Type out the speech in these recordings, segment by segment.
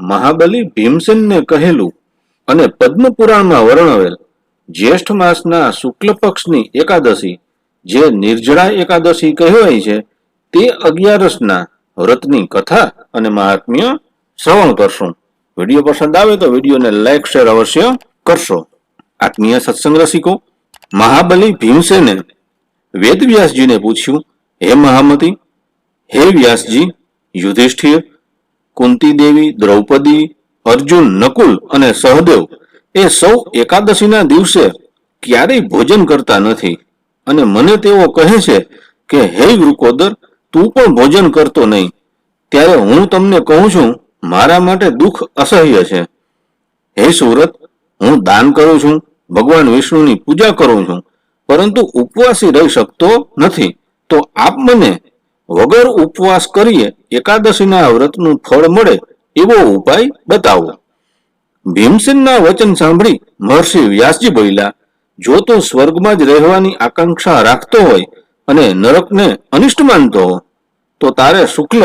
મહાબલી ભીમસેનને કહેલું અને પદ્મપુરાણમાં વર્ણવેલ જ્યેષ્ઠ માસના શુક્લ પક્ષની એકાદશી, જે નિર્જળા એકાદશી કહેવાય છે, તે અગિયારસના વ્રતની કથા અને મહાત્મ્ય શ્રવણ કરશું. વીડિયો પસંદ આવે તો વિડીયોને લાઈક, શેર અવશ્ય કરશો. આત્મીય સત્સંગ રસિકો, મહાબલી ભીમસેને વેદવ્યાસજીને પૂછ્યું, હે મહામતી, હે વ્યાસજી, યુધિષ્ઠિર કુંતી દેવી દ્રૌપદી, અર્જુન, નકુલ અને સહદેવ એ સૌ એકાદશીના દિવસે ક્યારેય ભોજન કરતા નથી. અને મને તેઓ કહે છે કે, હે વૃકોદર, તું પણ ભોજન કરતો નહીં. ત્યારે હું તમને કહું છું, મારા માટે દુઃખ અસહ્ય છે. હે સુરત હું દાન કરું છું, ભગવાન વિષ્ણુની પૂજા કરું છું, પરંતુ ઉપવાસી રહી શકતો નથી. તો આપ મને વગર ઉપવાસ કરીએ એકાદશીના વ્રતનું ફળ મળે એવો ઉપાય બતાવો. ભીમસેનના વચન સાંભળી મહર્ષિ વ્યાસજી બોલ્યા, જો તું સ્વર્ગમાં જ રહેવાની આકાંક્ષા રાખતો હોય અને નરકને અનિષ્ટ માનતો હો, તો તારે શુક્લ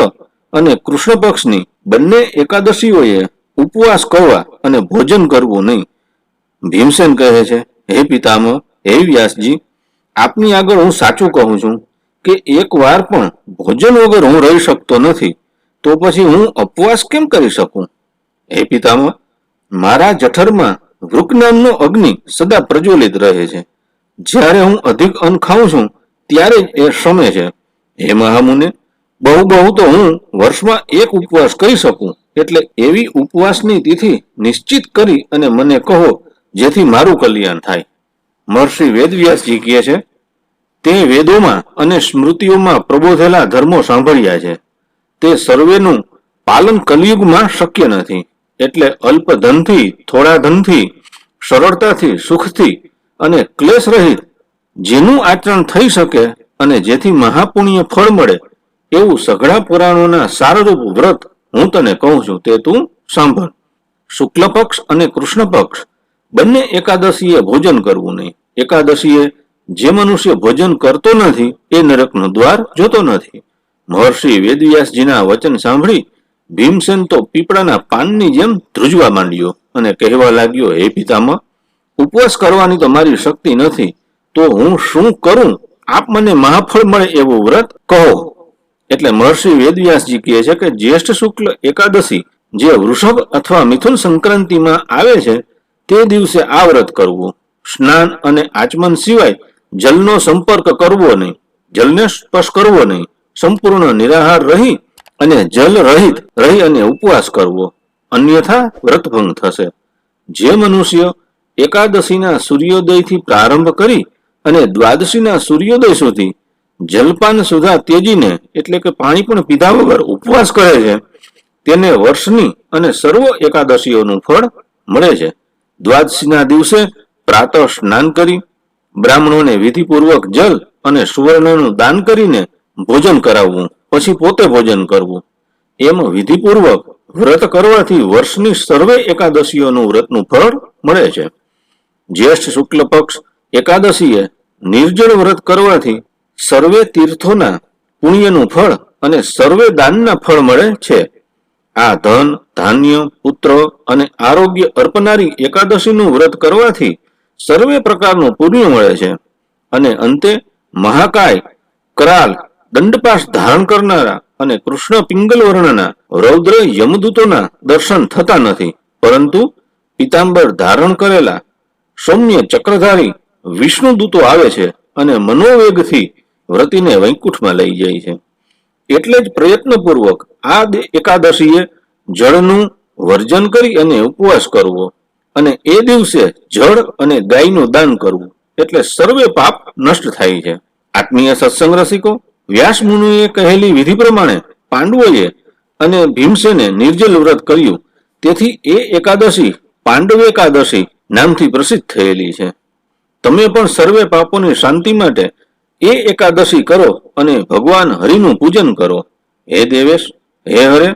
અને કૃષ્ણ પક્ષની બંને એકાદશીઓએ ઉપવાસ કરવા અને ભોજન કરવું નહીં. ભીમસેન કહે છે, હે પિતામહ, હે વ્યાસજી, આપની આગળ હું સાચું કહું છું. કે એક વાર પણ ભોજન વગર હું રહી શકતો નથી, તો પછી હું ઉપવાસ કેમ કરી શકું? હે પિતામહ, મારા જઠરમાં વૃક નામનો અગ્નિ સદા પ્રજ્વલિત રહે છે. જ્યારે હું અધિક અન્ન ખાઉં છું, ત્યારે જ એ શમે છે. હે મહામુને, બહુ બહુ તો હું વર્ષમાં એક ઉપવાસ કરી શકું, એટલે એવી ઉપવાસની તિથિ નિશ્ચિત કરી અને મને કહો, જેથી મારું કલ્યાણ થાય. મહર્ષિ વેદવ્યાસજી કહે છે તે વેદોમાં અને સ્મૃતિઓમાં પ્રબોધેલા ધર્મો સાંભળ્યા છે. તે સર્વેનું પાલન કલયુગમાં શક્ય નથી, એટલે અલ્પ ધનથી થોડા ધનથી સરળતાથી, સુખથી અને ક્લેશ રહિત જેનું આચરણ થઈ શકે અને જેથી મહાપુણ્ય ફળ મળે, એવું સઘળા પુરાણોના સારરૂપ વ્રત હું તને કહું છું તે તું સાંભળ. શુક્લ પક્ષ અને કૃષ્ણ પક્ષ બંને એકાદશીએ ભોજન કરવું નહીં. એકાદશીએ જે મનુષ્ય ભોજન કરતો નથી, એ નરકનું દ્વાર જોતો નથી. મહર્ષિ વેદવ્યાસજીના વચન સાંભળી ભીમસેન તો પીપળાના પાનની જેમ ધ્રુજવા માંડ્યો અને કહેવા લાગ્યો, હે પિતામાં ઉપવાસ કરવાની તો શક્તિ નથી, તો હું શું કરું? આપ મને મહાફળ મળે એવું વ્રત કહો. એટલે મહર્ષિ વેદવ્યાસજી કહે છે કે જ્યેષ્ઠ શુક્લ એકાદશી જે વૃષભ અથવા મિથુન સંક્રાંતિમાં આવે છે, તે દિવસે આ વ્રત કરવું. સ્નાન અને આચમન સિવાય જલનો સંપર્ક કરવો નહીં, જલને સ્પર્શ કરવો નહીં, સંપૂર્ણ નિરાહાર રહી અને જલ રહિત રહી અને ઉપવાસ કરવો, અન્યથા વ્રતભંગ થશે. જે મનુષ્ય એકાદશીના સૂર્યોદયથી પ્રારંભ કરી અને દ્વાદશીના સૂર્યોદય સુધી જલપાન સુધા તેજીને એટલે કે પાણી પણ પીધા વગર ઉપવાસ કરે છે, તેને વર્ષની અને સર્વ એકાદશીઓનું ફળ મળે છે. દ્વાદશીના દિવસે પ્રાતઃ સ્નાન કરી બ્રાહ્મણોને વિધિપૂર્વક જલ અને સુવર્ણનું દાન કરીને ભોજન કરાવવું, પછી પોતે ભોજન કરવું. એમ વિધિપૂર્વક વ્રત કરવાથી વર્ષની સર્વે એકાદશીઓનું વ્રતનું ફળ મળે છે. જ્યેષ્ઠ શુક્લ પક્ષ એકાદશીએ નિર્જળ વ્રત કરવાથી સર્વે તીર્થોના પુણ્યનું ફળ અને સર્વે દાનના ફળ મળે છે. આ ધન, ધાન્ય, પુત્ર અને આરોગ્ય અર્પનારી એકાદશીનું વ્રત કરવાથી સર્વે પ્રકારનું પુણ્ય મળે છે. અને અંતે મહાકાય, કરાલ દંડપાસ ધારણ કરનારા અને કૃષ્ણ પિંગલ વર્ણના, રૌદ્ર યમદૂતોના દર્શન થતા નથી. પરંતુ પિતાંબર ધારણ કરેલા સૌમ્ય ચક્રધારી વિષ્ણુ દૂતો આવે છે અને મનોવેગથી વ્રતિને વૈકુંઠમાં લઈ જાય છે. એટલે જ પ્રયત્નપૂર્વક આ એકાદશીએ જળનું વર્જન કરી અને ઉપવાસ કરવો. અને એ દિવસે જળ અને ગાયનું દાન કરવું એટલે સર્વે પાપ નષ્ટ થાય છે. આત્મીય સત્સંગ રસિકો, વ્યાસ મુનિએ કહેલી વિધિ પ્રમાણે પાંડવોએ અને ભીમસેને નિર્જલ વ્રત કર્યું. તેથી એ એકાદશી પાંડવ એકાદશી નામથી પ્રસિદ્ધ થયેલી છે. તમે પણ સર્વે પાપોની શાંતિ માટે એ એકાદશી કરો અને ભગવાન હરિનું પૂજન કરો. હે દેવેશ, હે હરે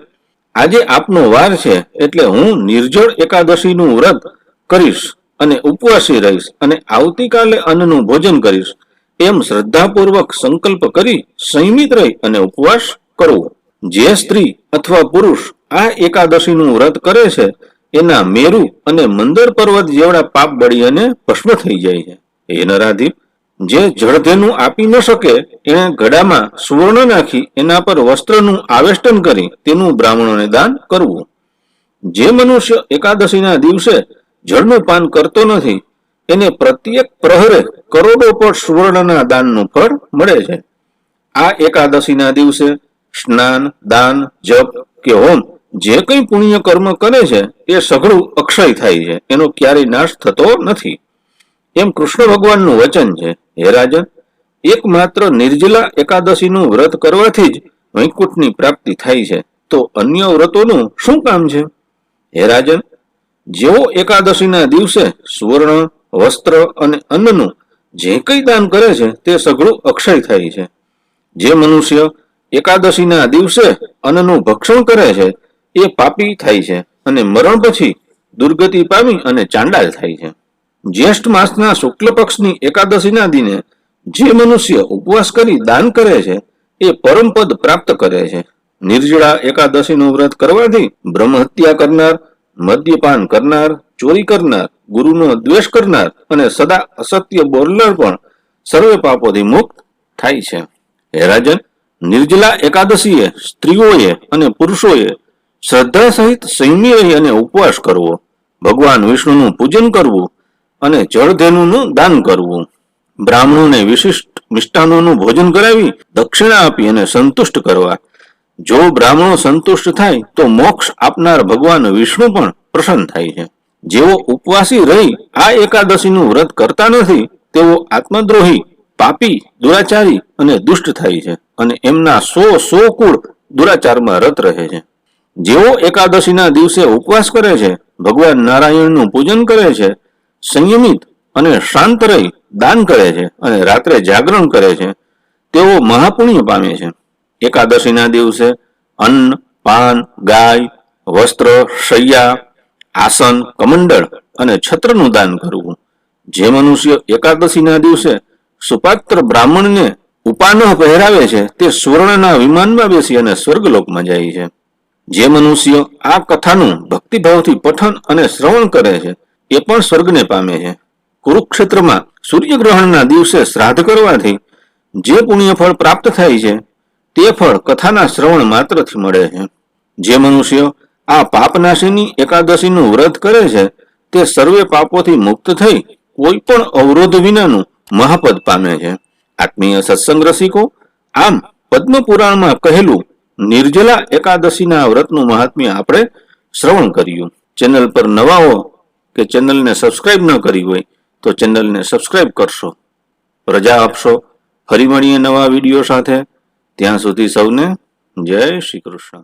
આજે આપનો વાર છે એટલે હું નિર્જળ એકાદશીનું વ્રત કરીશ અને ઉપવાસી રહીશ અને આવતીકાલે અન્નનું ભોજન કરીશ. એમ શ્રદ્ધાપૂર્વક સંકલ્પ કરી સંયમિત રહી અને ઉપવાસ કરવો. જે સ્ત્રી અથવા પુરુષ આ એકાદશીનું વ્રત કરે છે, એના મેરુ અને મંદર પર્વત જેવડા પાપ બળી અને ભસ્મ થઈ જાય છે. હે નરાધીપ જે જળધેનું આપી ન શકે, એણે ઘડામાં સુવર્ણ નાખી એના પર વસ્ત્રનું આવેષ્ટન કરી તેનું બ્રાહ્મણોને દાન કરવું. જે મનુષ્ય એકાદશીના દિવસે જળનું પાન કરતો નથી, એને પ્રત્યેક પ્રહરે કરોડો પર સુવર્ણના દાનનું ફળ મળે છે. આ એકાદશીના દિવસે સ્નાન, દાન, જપ કે હોમ જે કંઈ પુણ્ય કર્મ કરે છે, એ સઘળું અક્ષય થાય છે. એનો ક્યારેય નાશ થતો નથી. એમ કૃષ્ણ ભગવાનનું વચન છે. હે રાજન? એકમાત્ર નિર્જલા એકાદશીનું વ્રત કરવાથી જ વૈકુંઠની પ્રાપ્તિ થાય છે. તો અન્ય વ્રતોનું શું કામ છે? હે રાજન, જેઓ એકાદશીના દિવસે સુવર્ણ, વસ્ત્ર અને અન્નનું જે કંઈ દાન કરે છે, તે સઘળું અક્ષય થાય છે. જે મનુષ્ય એકાદશીના દિવસે અન્નનું ભક્ષણ કરે છે, એ પાપી થાય છે અને મરણ પછી દુર્ગતિ પામી અને ચાંડાલ થાય છે. જ્યેષ્ઠ માસના શુક્લ પક્ષની એકાદશીના દિને જે મનુષ્ય ઉપવાસ કરી દાન કરે છે, એ પરમપદ પ્રાપ્ત કરે છે. નિર્જળા એકાદશીનું વ્રત કરવાથી બ્રહ્મ હત્યા કરનાર, મદ્યપાન કરનાર, ચોરી કરનાર, ગુરુનો દ્વેષ કરનાર અને સદા અસત્ય બોલનાર પણ સર્વે પાપોથી મુક્ત થાય છે. હે રાજન નિર્જલા એકાદશીએ સ્ત્રીઓએ અને પુરુષોએ શ્રદ્ધા સહિત સંયમી રહી અને ઉપવાસ કરવો. ભગવાન વિષ્ણુનું પૂજન કરવું અને જળધેનુનું દાન કરવું. બ્રાહ્મણોને વિશિષ્ટ મિષ્ટાનોનું ભોજન કરાવી, દક્ષિણા આપી અને સંતુષ્ટ કરવા. જો બ્રાહ્મણો સંતુષ્ટ થાય, તો મોક્ષ આપનાર ભગવાન વિષ્ણુ પણ પ્રસન્ન થાય છે. જેઓ ઉપવાસી રહી, આ એકાદશીનું વ્રત કરતા નથી, તેઓ આત્મદ્રોહી, પાપી, દુરાચારી અને દુષ્ટ થાય છે અને એમના સો સો કુળ દુરાચારમાં રત રહે છે. જેઓ એકાદશીના દિવસે ઉપવાસ કરે છે, ભગવાન નારાયણનું પૂજન કરે છે સંયમિત અને શાંત રહી દાન કરે છે અને રાત્રે જાગરણ કરે છે, તેઓ મહાપુણ્ય પામે છે. એકાદશીના દિવસે અન્ન, પાન, ગાય, વસ્ત્ર, શૈયા, આસન, કમંડળ અને છત્રનું દાન કરવું. જે મનુષ્ય એકાદશીના દિવસે સુપાત્ર બ્રાહ્મણને ઉપાનહ પહેરાવે છે, તે સુવર્ણના વિમાનમાં બેસી અને સ્વર્ગલોકમાં જાય છે. જે મનુષ્ય આ કથાનું ભક્તિભાવથી પઠન અને શ્રવણ કરે છે એ પણ સ્વર્ગને પામે છે. કુરુક્ષેત્રમાં સૂર્યગ્રહણના દિવસે શ્રાદ્ધ કરવાથી જે પુણ્ય ફળ પ્રાપ્ત થાય છે, તે ફળ કથાના શ્રવણ માત્રથી મળે છે. જે મનુષ્ય આ પાપનાશીની એકાદશીનું વ્રત કરે છે, તે સર્વે પાપોથી મુક્ત થઈ કોઈ પણ અવરોધ વિનાનું મહાપદ પામે છે. આત્મીય સત્સંગ રસિકો, આમ પદ્મ પુરાણમાં કહેલું નિર્જલા એકાદશીના વ્રતનું મહાત્મ્ય આપણે શ્રવણ કર્યું. ચેનલ પર નવા હો કે ચેનલને સબસ્ક્રાઇબ ન કરી હોય તો ચેનલને સબસ્ક્રાઇબ કરશો. રજા આપશો. ફરી મળીએ નવા વીડિયો સાથે. ત્યાં સુધી સૌને જય શ્રી કૃષ્ણ.